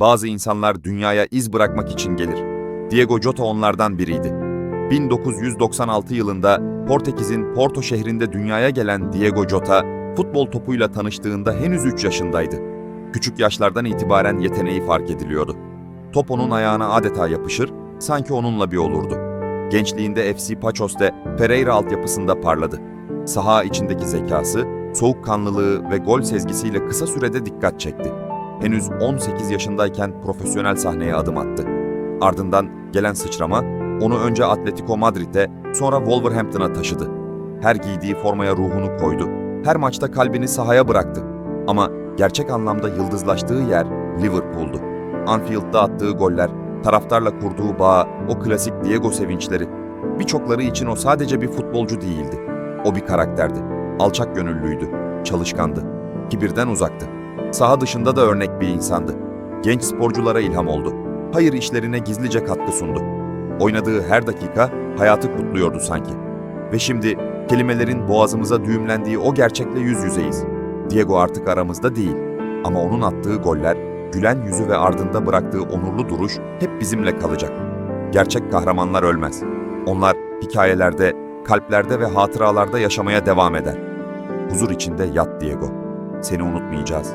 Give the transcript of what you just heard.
Bazı insanlar dünyaya iz bırakmak için gelir. Diego Jota onlardan biriydi. 1996 yılında Portekiz'in Porto şehrinde dünyaya gelen Diego Jota, futbol topuyla tanıştığında henüz 3 yaşındaydı. Küçük yaşlardan itibaren yeteneği fark ediliyordu. Top onun ayağına adeta yapışır, sanki onunla bir olurdu. Gençliğinde FC Paços'te Pereira altyapısında parladı. Saha içindeki zekası, soğukkanlılığı ve gol sezgisiyle kısa sürede dikkat çekti. Henüz 18 yaşındayken profesyonel sahneye adım attı. Ardından gelen sıçrama onu önce Atletico Madrid'e sonra Wolverhampton'a taşıdı. Her giydiği formaya ruhunu koydu. Her maçta kalbini sahaya bıraktı. Ama gerçek anlamda yıldızlaştığı yer Liverpool'du. Anfield'da attığı goller, taraftarla kurduğu bağ, o klasik Diego sevinçleri. Birçokları için o sadece bir futbolcu değildi. O bir karakterdi. Alçak gönüllüydü, çalışkandı, kibirden uzaktı. Saha dışında da örnek bir insandı. Genç sporculara ilham oldu. Hayır işlerine gizlice katkı sundu. Oynadığı her dakika hayatı kutluyordu sanki. Ve şimdi kelimelerin boğazımıza düğümlendiği o gerçekle yüz yüzeyiz. Diego artık aramızda değil. Ama onun attığı goller, gülen yüzü ve ardında bıraktığı onurlu duruş hep bizimle kalacak. Gerçek kahramanlar ölmez. Onlar hikayelerde, kalplerde ve hatıralarda yaşamaya devam eder. Huzur içinde yat Diego. Seni unutmayacağız.